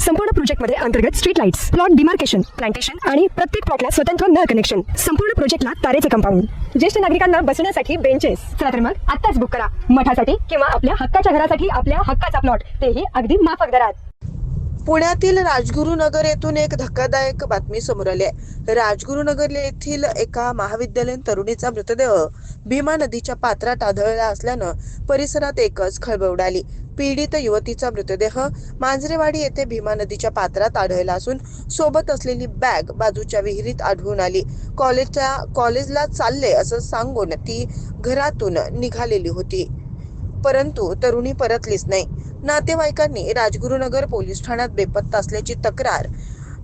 संपूर्ण प्रोजेक्टमध्ये अंतर्गत street lights plot demarcation plantation आणि प्रत्येक प्लॉटला स्वतंत्र नळ कनेक्शन संपूर्ण प्रोजेक्टला तारेचे कंपाऊंड ज्येष्ठ नागरिकांना बसण्यासाठी बेंचेस चला तर मग आत्ताच बुक करा. मठासाठी किंवा आपल्या हक्काच्या घरासाठी आपल्या हक्काचा प्लॉट तेही अगदी माफक दरात. पुण्यातील राजगुरुनगर येथून एक धक्कादायक बातमी समोर आली आहे. राजगुरुनगर येथील एका महाविद्यालयीन तरुणीचा मृतदेह भीमा नदीच्या पात्रात आढळला असल्यानं परिसरात एकच खळबळ उडाली. पीडित युवतीचा मृतदेह मांजरेवाडी येथे भीमा नदीच्या पात्रात आढळला असून सोबत असलेली बॅग बाजूच्या विहिरीत आढळून आली. कॉलेजच्या कॉलेजला चालले असं सांगून ती घरातून निघालेली होती. परंतु तरुणी परतलीच नाही. नातेवाईकांनी राजगुरुनगर पोलीस ठाण्यात बेपत्ता असल्याची तक्रार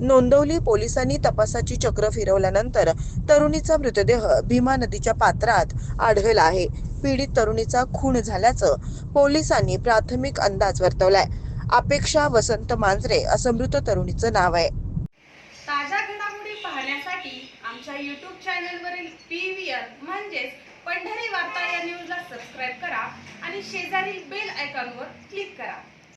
नोंदवली पोलिसांनी तपासाची चक्र फिरवल्यानंतर तरुणीचा मृतदेह भीमा नदीच्या पात्रात आढळला आहे. पीडित तरुणीचा खून झाल्याचं पोलिसांनी प्राथमिक अंदाज वर्तवलाय. अपेक्षा वसंत मांजरे असं मृत तरुणीचं नाव आहे. ताज्या घडामोडी पाहण्यासाठी आमच्या यूट्यूब चॅनलवरील पी व्ही आर म्हणजेच पंढरी वार्ता या न्यूजला सबस्क्राईब करा आणि शेजारील बेल आयकॉनवर क्लिक करा.